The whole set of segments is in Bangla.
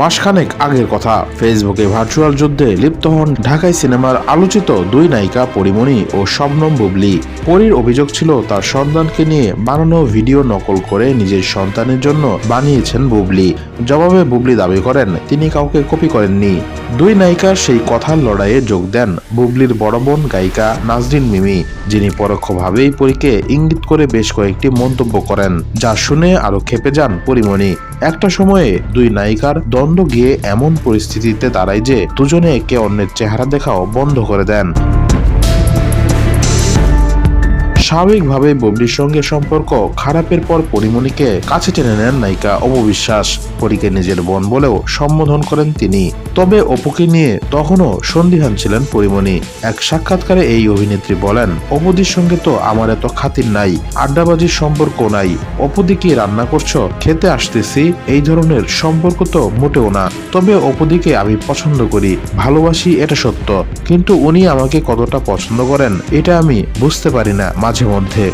মাসখানেক আগের কথা। ফেসবুকে ভার্চুয়াল যুদ্ধে লিপ্ত হন ঢাকাই সিনেমার আলোচিত দুই নায়িকা পরিমণি ও শবনম বুবলি। পরীর অভিযোগ ছিল, তার সন্তানকে নিয়ে বানানো ভিডিও নকল করে নিজের সন্তানের জন্য বানিয়েছেন বুবলি। জবাবে বুবলি দাবি করেন, তিনি কাউকে কপি করেননি। দুই নায়িকার সেই কথার লড়াইয়ে যোগ দেন বুবলির বড় বোন গায়িকা নাজরিন মিমি, যিনি পরোক্ষভাবেই পরীকে ইঙ্গিত করে বেশ কয়েকটি মন্তব্য করেন, যা শুনে আরও খেপে যান পরিমণি। একটা সময়ে দুই নায়িকার দ্বন্দ্ব গিয়ে এমন পরিস্থিতিতে দাঁড়ায় যে দুজনে একে অন্যের চেহারা দেখাও বন্ধ করে দেন। স্বাভাবিকভাবে ববলির সঙ্গে সম্পর্ক খারাপের পর পরিমণিকে কাছে টেনে নেন নায়িকা অপবিশ্বাস পরীকে নিজের বোন বলেও সম্বোধন করেন তিনি। তবে অপুকে নিয়ে তখনও সন্দিহান ছিলেন পরিমণি। এক সাক্ষাৎকারে এই অভিনেত্রী বলেন, অপুদির সঙ্গে তো আমার এত খাতির নাই, আড্ডাবাজির সম্পর্ক নাই। অপুদি কি রান্না করছ? খেতে আসতেছি, এই ধরনের সম্পর্ক তো মোটেও না। তবে অপুদিকে আমি পছন্দ করি, ভালোবাসি এটা সত্য। কিন্তু উনি আমাকে কতটা পছন্দ করেন, এটা আমি বুঝতে পারি না। মাঝে মধ্যে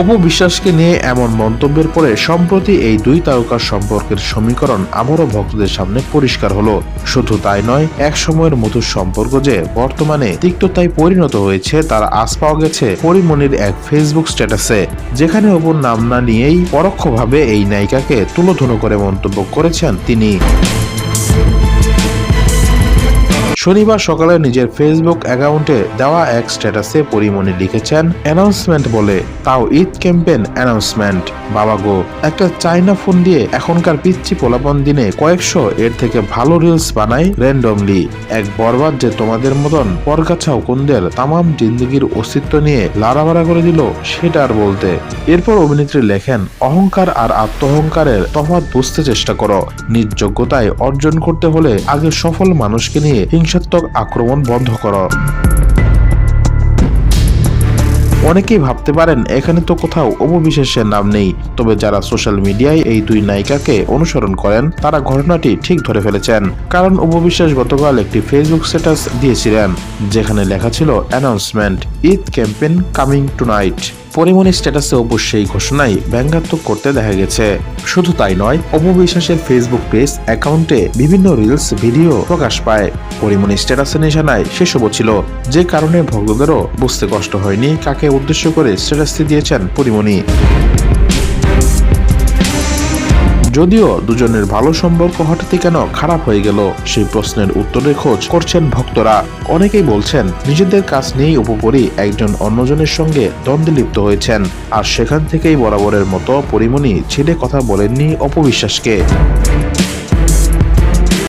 অপু বিশ্বাসকে নিয়ে এমন মন্তব্যের পরে সম্প্রতি এই দুই তারকার সম্পর্কের সমীকরণ আবারও ভক্তদের সামনে পরিষ্কার হলো। শুধু তাই নয়, এক সময়ের মধুর সম্পর্ক যে বর্তমানে তিক্ততায় পরিণত হয়েছে, তার আজ পাওয়া গেছে পরিমণির এক ফেসবুক স্ট্যাটাসে, যেখানে অপুর নাম না নিয়েই পরোক্ষভাবে এই নায়িকাকে তুলোধুনো করে মন্তব্য করেছেন তিনি। শনিবার সকালে নিজের ফেসবুক অ্যাকাউন্টে দেওয়া এক স্ট্যাটাসে পরিমণি লিখেছেন অ্যানাউন্সমেন্ট বলে, তাও ঈদ ক্যাম্পেন অ্যানাউন্সমেন্ট বাবা গো, একটা চাইনা ফোন দিয়ে এখনকার পিচ্ছি পোলাপন দিনে কয়েকশো এর থেকে ভালো রিলস বানাই র্যান্ডমলি এক বরবাদ যে তোমাদের মতন পরগাছা কুন্দের তামাম জিন্দগির অস্তিত্ব নিয়ে লাড়াবাড়া করে দিল, সেটা আর বলতে। এরপর অভিনেত্রী লেখেন, অহংকার আর আত্মহংকারের তফাৎ বুঝতে চেষ্টা করো। নিজ যোগ্যতায় অর্জন করতে হলে আগে সফল মানুষকে নিয়ে হিংসাত্মক আক্রমণ বন্ধ করো। অনেকেই ভাবতে পারেন, এখানে তো কোথাও অপবিশ্বাসের নাম নেই। তবে যারা সোশ্যাল মিডিয়ায় এই দুই নায়িকাকে অনুসরণ করেন, তারা ঘটনাটি ঠিক ধরে ফেলেছেন। কারণ উপবিশ্বাস গতকাল একটি ফেসবুক স্ট্যাটাস দিয়েছিলেন, যেখানে লেখা ছিল announcement Eid campaign coming tonight Porimoni স্ট্যাটাসে অবশ্যই ঘোষণায় ব্যঙ্গাত্মক করতে দেখা গেছে। শুধু তাই নয় অপবিশ্বাসের ফেসবুক পেজ অ্যাকাউন্টে বিভিন্ন রিলস ভিডিও প্রকাশ পায়। পরিমণি স্ট্যাটাসের নিশানায় সেসব ছিল। যে কারণে ভক্তদেরও বুঝতে কষ্ট হয়নি কাকে উদ্দেশ্য করে স্ট্যাটাসটি দিয়েছেন পরিমণি। যদিও দুজনের ভালো সম্পর্ক হঠাৎই কেন খারাপ হয়ে গেল, সেই প্রশ্নের উত্তরের খোঁজ করছেন ভক্তরা। অনেকেই বলছেন, নিজেদের কাজ নিয়েই উপপরি একজন অন্যজনের সঙ্গে দ্বন্দ্বে লিপ্ত হয়েছেন, আর সেখান থেকেই বরাবরের মতো পরিমণি ছেড়ে কথা বলেননি অপবিশ্বাসকে